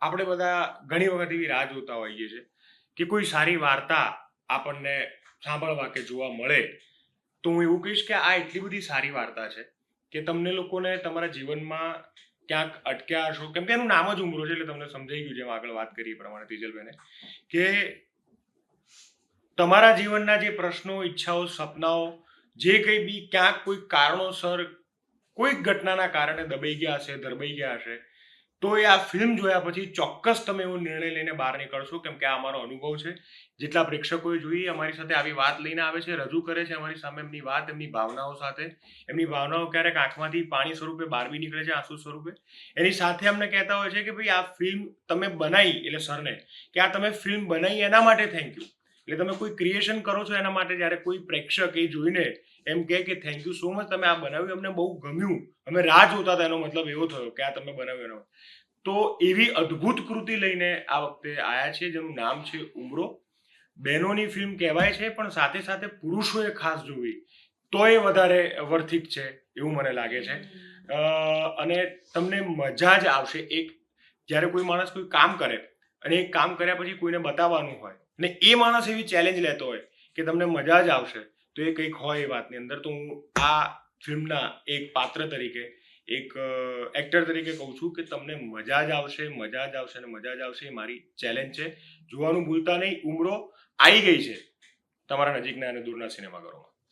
આપણે બધા ઘણી વખત એવી રાહ જોતા હોઈએ છીએ કે કોઈ સારી વાર્તા આપણને સાંભળવા કે જોવા મળે, તો હું એવું કહીશ કે આ એટલી બધી સારી વાર્તા છે કે તમને લોકોને તમારા જીવનમાં ક્યાંક અટક્યા હશો. કેમ કે એનું નામ જ ઉમરો છે એટલે તમને સમજાઈ ગયું જેમ આગળ વાત કરી એ પ્રમાણે તેજલબેને કે તમારા જીવનના જે પ્રશ્નો, ઈચ્છાઓ, સપનાઓ, જે કંઈ બી ક્યાંક કોઈ કારણોસર કોઈક ઘટનાના કારણે દબાઈ ગયા હશે દરબાઈ ગયા હશે તો એ આ ફિલ્મ જોયા પછી ચોક્કસ તમે એવો નિર્ણય લઈને બહાર નીકળશો, કેમ કે આ અમારો અનુભવ છે. જેટલા પ્રેક્ષકોએ જોઈ, અમારી સાથે આવી વાત લઈને આવે છે, રજૂ કરે છે અમારી સામે એમની વાત, એમની ભાવનાઓ સાથે. એમની ભાવનાઓ ક્યારેક આંખમાંથી પાણી સ્વરૂપે બહાર બી નીકળે છે, આંસુ સ્વરૂપે. એની સાથે અમને કહેતા હોય છે કે ભાઈ આ ફિલ્મ તમે બનાવી એટલે સરને, કે આ તમે ફિલ્મ બનાવી એના માટે થેન્ક યુ એટલે તમે કોઈ ક્રિએશન કરો છો એના માટે જ્યારે કોઈ પ્રેક્ષક એ જોઈને એમ કહે કે થેન્ક યુ સો મચ તમે આ બનાવ્યું અમને બહુ ગમ્યું. અમે રાહ જોતા હતા. એનો મતલબ એવો થયો કે આ તમે બનાવ્યું એનો. તો એવી અદ્ભુત કૃતિ લઈને આ વખતે આયા છે જેનું નામ છે ઉમરો. બહેનોની ફિલ્મ કહેવાય છે પણ સાથે સાથે પુરુષોએ ખાસ જોવી તો એ વધારે વર્થિક છે એવું મને લાગે છે. અને તમને મજા જ આવશે. એક જ્યારે કોઈ માણસ કોઈ કામ કરે અને એ કામ કર્યા પછી કોઈને બતાવવાનું હોય ને એ માણસ એવી ચેલેન્જ લેતો હોય કે તમને મજા જ આવશે. તો એ કંઈક હોય એ વાતની અંદર. તો હું આ ફિલ્મના એક પાત્ર તરીકે, એક એક્ટર તરીકે કહું છું કે તમને મજા જ આવશે, મજા જ આવશે અને મજા જ આવશે એ મારી ચેલેન્જ છે. જોવાનું ભૂલતા નહીં. ઉમરો આવી ગઈ છે તમારા નજીકના અને દૂરના સિનેમાઘરોમાં.